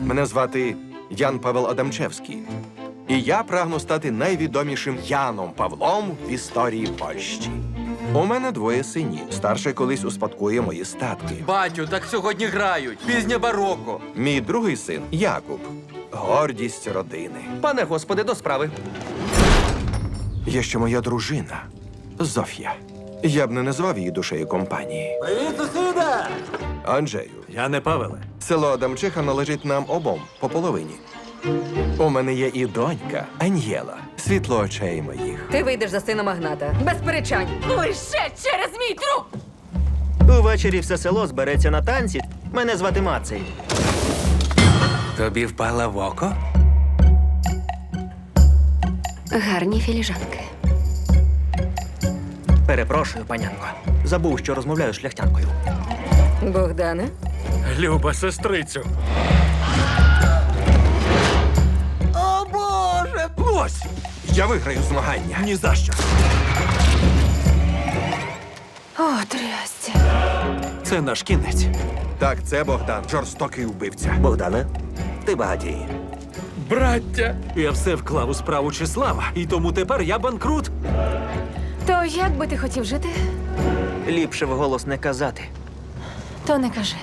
Мене звати Ян Павел Адамчевський. І я прагну стати найвідомішим Яном Павлом в історії Польщі. У мене двоє синів. Старший колись успадкує мої статки. Батю, так сьогодні грають. Пізнє бароко. Мій другий син Якуб. Гордість родини. Пане господи, до справи. Є ще моя дружина Зофія. Я б не назвав її душею компанії. Привіт, сусіда! Анджею, Я не Павеле. Село Адамчиха належить нам обом по половині. У мене є і донька Аньєла, світло очей моїх. Ти вийдеш за сина магната. Без перечань. Лише через мій труп! Увечері все село збереться на танці. Мене звати Мацей. Тобі впала в око? Гарні філіжанки. Перепрошую, панянко. Забув, що розмовляю з шляхтянкою. Богдане, Люба сестрицю. О Боже! Ось! Я виграю змагання. Ні за що. о, трясця. Це наш кінець. Так, це Богдан, жорстокий вбивця. Богдане, ти багатій. Браття! Я все вклав у справу Числава, і тому тепер я банкрут. То як би ти хотів жити, Ліпше вголос не казати. то не кажи.